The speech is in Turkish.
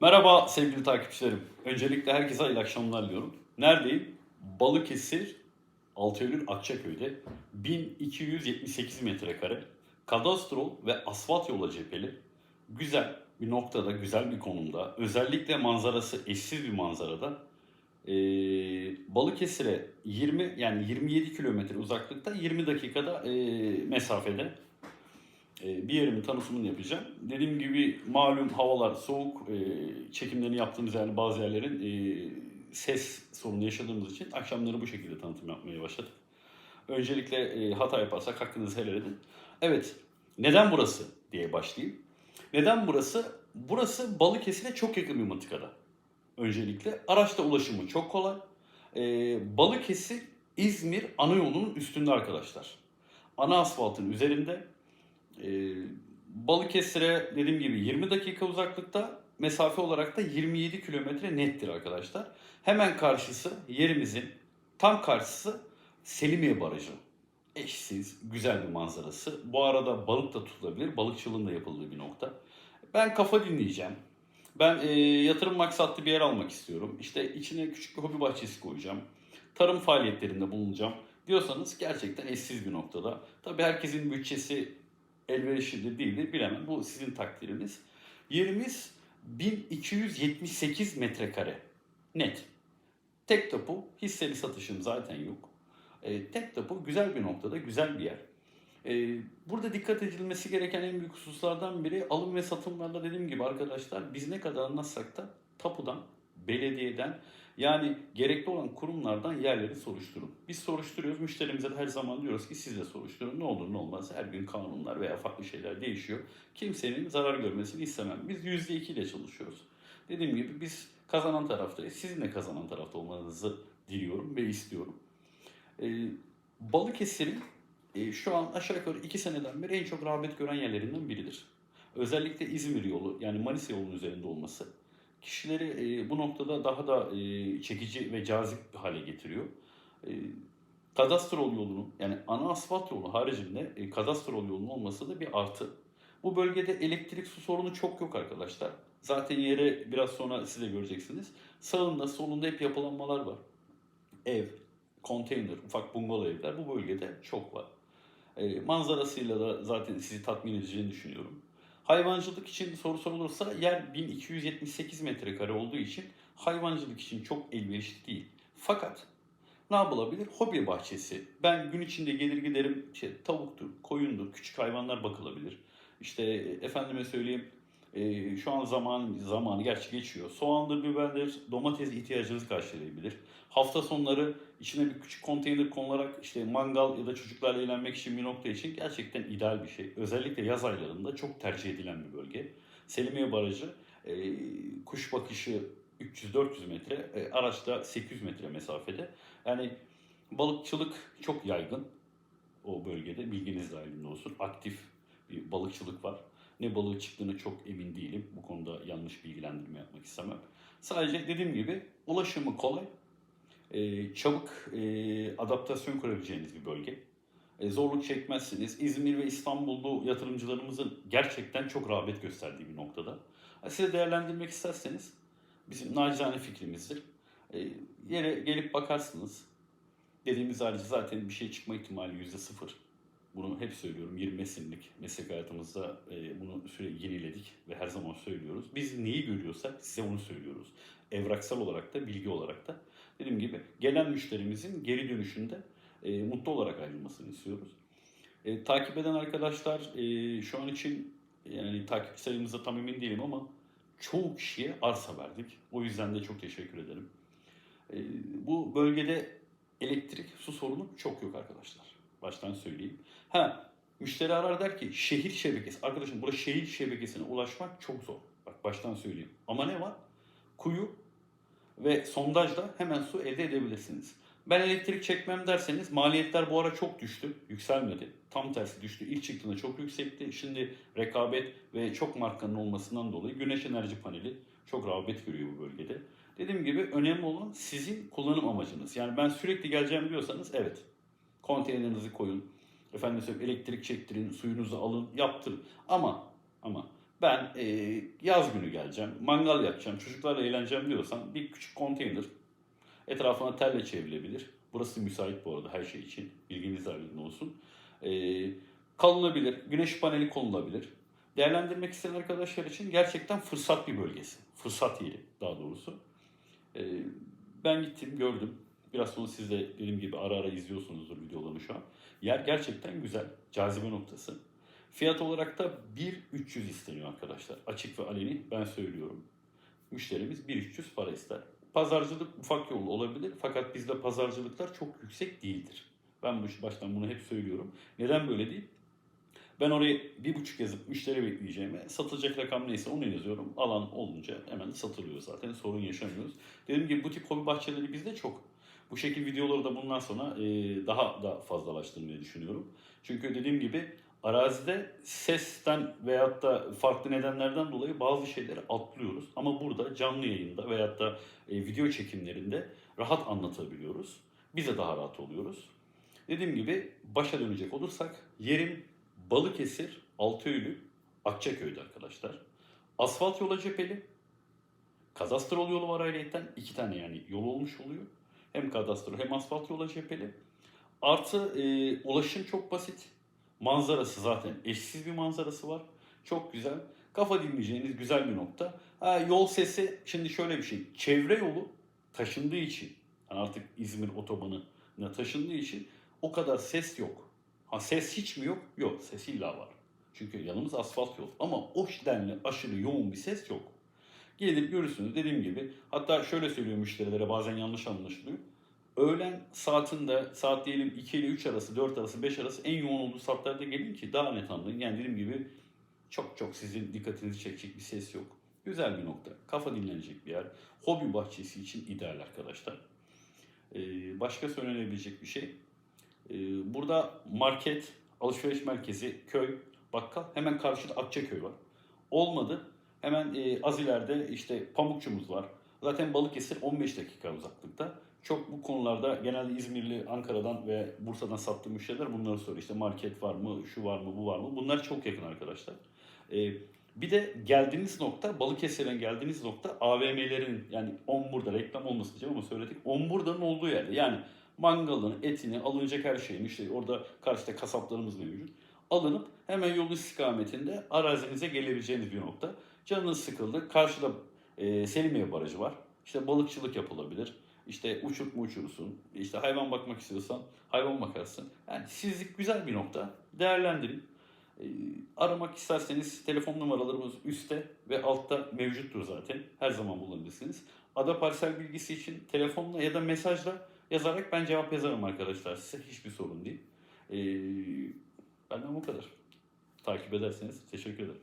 Merhaba sevgili takipçilerim. Öncelikle herkese hayırlı akşamlar diliyorum. Neredeyim? Balıkesir, 6 Eylül Akçaköy'de 1278 metrekare kadastrol ve asfalt yola cepheli güzel bir noktada, güzel bir konumda, özellikle manzarası eşsiz bir manzarada ee, Balıkesir'e 20 yani 27 kilometre uzaklıkta 20 dakikada ee, mesafede e, bir yerimin tanıtımını yapacağım. Dediğim gibi malum havalar soğuk, e, çekimlerini yaptığımız yani bazı yerlerin e, ses sorunu yaşadığımız için akşamları bu şekilde tanıtım yapmaya başladık. Öncelikle e, hata yaparsak hakkınızı helal edin. Evet, neden burası diye başlayayım. Neden burası? Burası Balıkesir'e çok yakın bir mıntıkada. Öncelikle araçla ulaşımı çok kolay. E, Balıkesir İzmir ana yolunun üstünde arkadaşlar. Ana asfaltın üzerinde ee, Balıkesir'e dediğim gibi 20 dakika uzaklıkta mesafe olarak da 27 kilometre nettir arkadaşlar. Hemen karşısı yerimizin tam karşısı Selimiye Barajı. Eşsiz, güzel bir manzarası. Bu arada balık da tutulabilir, balıkçılığın da yapıldığı bir nokta. Ben kafa dinleyeceğim. Ben e, yatırım maksatlı bir yer almak istiyorum. İşte içine küçük bir hobi bahçesi koyacağım. Tarım faaliyetlerinde bulunacağım diyorsanız gerçekten eşsiz bir noktada. Tabii herkesin bütçesi elverişlidir değildir bilemem. Bu sizin takdiriniz. Yerimiz 1278 metrekare. Net. Tek tapu, hisseli satışım zaten yok. E, tek tapu güzel bir noktada, güzel bir yer. E, burada dikkat edilmesi gereken en büyük hususlardan biri alım ve satımlarda dediğim gibi arkadaşlar biz ne kadar anlatsak da tapudan, belediyeden yani gerekli olan kurumlardan yerleri soruşturun. Biz soruşturuyoruz. Müşterimize de her zaman diyoruz ki siz de soruşturun. Ne olur ne olmaz. Her gün kanunlar veya farklı şeyler değişiyor. Kimsenin zarar görmesini istemem. Biz %2 ile çalışıyoruz. Dediğim gibi biz kazanan taraftayız. Sizin de kazanan tarafta olmanızı diliyorum ve istiyorum. Ee, Balıkesir'in e, şu an aşağı yukarı 2 seneden beri en çok rağbet gören yerlerinden biridir. Özellikle İzmir yolu yani Manisa yolunun üzerinde olması kişileri e, bu noktada daha da e, çekici ve cazip hale getiriyor. E, kadastrol yolunun yani ana asfalt yolu haricinde e, kadastrol yolunun olması da bir artı. Bu bölgede elektrik su sorunu çok yok arkadaşlar. Zaten yere biraz sonra siz de göreceksiniz. Sağında solunda hep yapılanmalar var. Ev, konteyner, ufak bungalov evler bu bölgede çok var. E, manzarasıyla da zaten sizi tatmin edeceğini düşünüyorum. Hayvancılık için soru sorulursa yer 1278 metrekare olduğu için hayvancılık için çok elverişli değil. Fakat ne yapılabilir? Hobi bahçesi. Ben gün içinde gelir giderim işte tavuktur, koyundur, küçük hayvanlar bakılabilir. İşte efendime söyleyeyim e, şu an zaman zamanı gerçi geçiyor. Soğandır, biberdir, domates ihtiyacınızı karşılayabilir. Hafta sonları içine bir küçük konteyner konularak işte mangal ya da çocuklarla eğlenmek için bir nokta için gerçekten ideal bir şey. Özellikle yaz aylarında çok tercih edilen bir bölge. Selimiye Barajı e, kuş bakışı 300-400 metre, e, araçta 800 metre mesafede. Yani balıkçılık çok yaygın o bölgede. Bilginiz dahilinde olsun. Aktif bir balıkçılık var. Ne balığı çıktığını çok emin değilim. Bu konuda yanlış bilgilendirme yapmak istemem. Sadece dediğim gibi ulaşımı kolay. E, çabuk e, adaptasyon kurabileceğiniz bir bölge. E, zorluk çekmezsiniz. İzmir ve İstanbul'da yatırımcılarımızın gerçekten çok rağbet gösterdiği bir noktada. E, size değerlendirmek isterseniz bizim nacizane fikrimizdir. E, yere gelip bakarsınız. Dediğimiz harici zaten bir şey çıkma ihtimali yüzde sıfır. Bunu hep söylüyorum. 20 senelik meslek hayatımızda e, bunu sürekli yeniledik ve her zaman söylüyoruz. Biz neyi görüyorsak size onu söylüyoruz. Evraksal olarak da, bilgi olarak da. Dediğim gibi gelen müşterimizin geri dönüşünde e, mutlu olarak ayrılmasını istiyoruz. E, takip eden arkadaşlar e, şu an için yani takipçi sayımızda tam emin değilim ama çoğu kişiye arsa verdik. O yüzden de çok teşekkür ederim. E, bu bölgede elektrik, su sorunu çok yok arkadaşlar. Baştan söyleyeyim. Ha, müşteri arar der ki şehir şebekesi. Arkadaşım burada şehir şebekesine ulaşmak çok zor. Bak baştan söyleyeyim. Ama ne var? Kuyu ve sondajla hemen su elde edebilirsiniz. Ben elektrik çekmem derseniz maliyetler bu ara çok düştü. Yükselmedi. Tam tersi düştü. İlk çıktığında çok yüksekti. Şimdi rekabet ve çok markanın olmasından dolayı güneş enerji paneli çok rağbet görüyor bu bölgede. Dediğim gibi önemli olan sizin kullanım amacınız. Yani ben sürekli geleceğim diyorsanız evet konteynerinizi koyun. Efendim söyleyeyim elektrik çektirin, suyunuzu alın, yaptırın. Ama ama Ben e, yaz günü geleceğim, mangal yapacağım, çocuklarla eğleneceğim diyorsan bir küçük konteyner etrafına telle çevrilebilir. Burası müsait bu arada her şey için. Bilginiz dahilinde olsun. E, kalınabilir, güneş paneli konulabilir. Değerlendirmek isteyen arkadaşlar için gerçekten fırsat bir bölgesi. Fırsat yeri daha doğrusu. E, ben gittim, gördüm. Biraz sonra siz de dediğim gibi ara ara izliyorsunuzdur videolarını şu an. Yer gerçekten güzel. Cazibe noktası. Fiyat olarak da 1.300 isteniyor arkadaşlar. Açık ve aleni ben söylüyorum. Müşterimiz 1.300 para ister. Pazarcılık ufak yolu olabilir fakat bizde pazarcılıklar çok yüksek değildir. Ben bu baştan bunu hep söylüyorum. Neden böyle değil? Ben oraya bir buçuk yazıp müşteri bekleyeceğime satılacak rakam neyse onu yazıyorum. Alan olunca hemen satılıyor zaten sorun yaşamıyoruz. Dediğim gibi bu tip hobi bahçeleri bizde çok. Bu şekil videoları da bundan sonra e, daha da fazlalaştırmayı düşünüyorum. Çünkü dediğim gibi arazide sesten veyahut da farklı nedenlerden dolayı bazı şeyleri atlıyoruz. Ama burada canlı yayında veyahut da e, video çekimlerinde rahat anlatabiliyoruz. Biz de daha rahat oluyoruz. Dediğim gibi başa dönecek olursak yerim Balıkesir, Altıöylü, Akçaköy'de arkadaşlar. Asfalt yola cepheli. Kadastrol yolu var ayrıyeten. iki tane yani yol olmuş oluyor. Hem kadastrol hem asfalt yola cepheli. Artı e, ulaşım çok basit. Manzarası zaten eşsiz bir manzarası var. Çok güzel. Kafa dinleyeceğiniz güzel bir nokta. Ha, yol sesi şimdi şöyle bir şey. Çevre yolu taşındığı için yani artık İzmir otobanına taşındığı için o kadar ses yok. Ha ses hiç mi yok? Yok ses illa var. Çünkü yanımız asfalt yol. Ama o denli aşırı yoğun bir ses yok. Gelir görürsünüz dediğim gibi. Hatta şöyle söylüyor müşterilere bazen yanlış anlaşılıyor. Öğlen saatinde saat diyelim 2 ile 3 arası, 4 arası, 5 arası en yoğun olduğu saatlerde gelin ki daha net anlayın. Yani dediğim gibi çok çok sizin dikkatinizi çekecek bir ses yok. Güzel bir nokta. Kafa dinlenecek bir yer. Hobi bahçesi için ideal arkadaşlar. Ee, başka söylenebilecek bir şey. Ee, burada market, alışveriş merkezi, köy, bakkal hemen karşıda Akçaköy var. Olmadı. Hemen e, az ileride işte Pamukçumuz var. Zaten Balıkesir 15 dakika uzaklıkta. Çok bu konularda genelde İzmirli, Ankara'dan ve Bursa'dan sattığım müşteriler bunları soruyor. İşte market var mı, şu var mı, bu var mı? Bunlar çok yakın arkadaşlar. Ee, bir de geldiğiniz nokta, Balıkesir'den geldiğiniz nokta AVM'lerin yani Ombur'da reklam olmasın diyeceğim ama söyledik. Ombur'danın olduğu yerde. Yani mangalını, etini, alınacak her şeyin işte orada karşıda kasaplarımız mevcut. Alınıp hemen yolun istikametinde arazinize gelebileceğiniz bir nokta. Canınız sıkıldı. Karşıda e, Selimiye Barajı var. İşte balıkçılık yapılabilir. İşte uçurt mu uçurursun. İşte hayvan bakmak istiyorsan hayvan bakarsın. Yani sizlik güzel bir nokta. Değerlendirin. E, aramak isterseniz telefon numaralarımız üstte ve altta mevcuttur zaten. Her zaman bulabilirsiniz. Ada parsel bilgisi için telefonla ya da mesajla yazarak ben cevap yazarım arkadaşlar size. Hiçbir sorun değil. E, benden bu kadar. Takip ederseniz teşekkür ederim.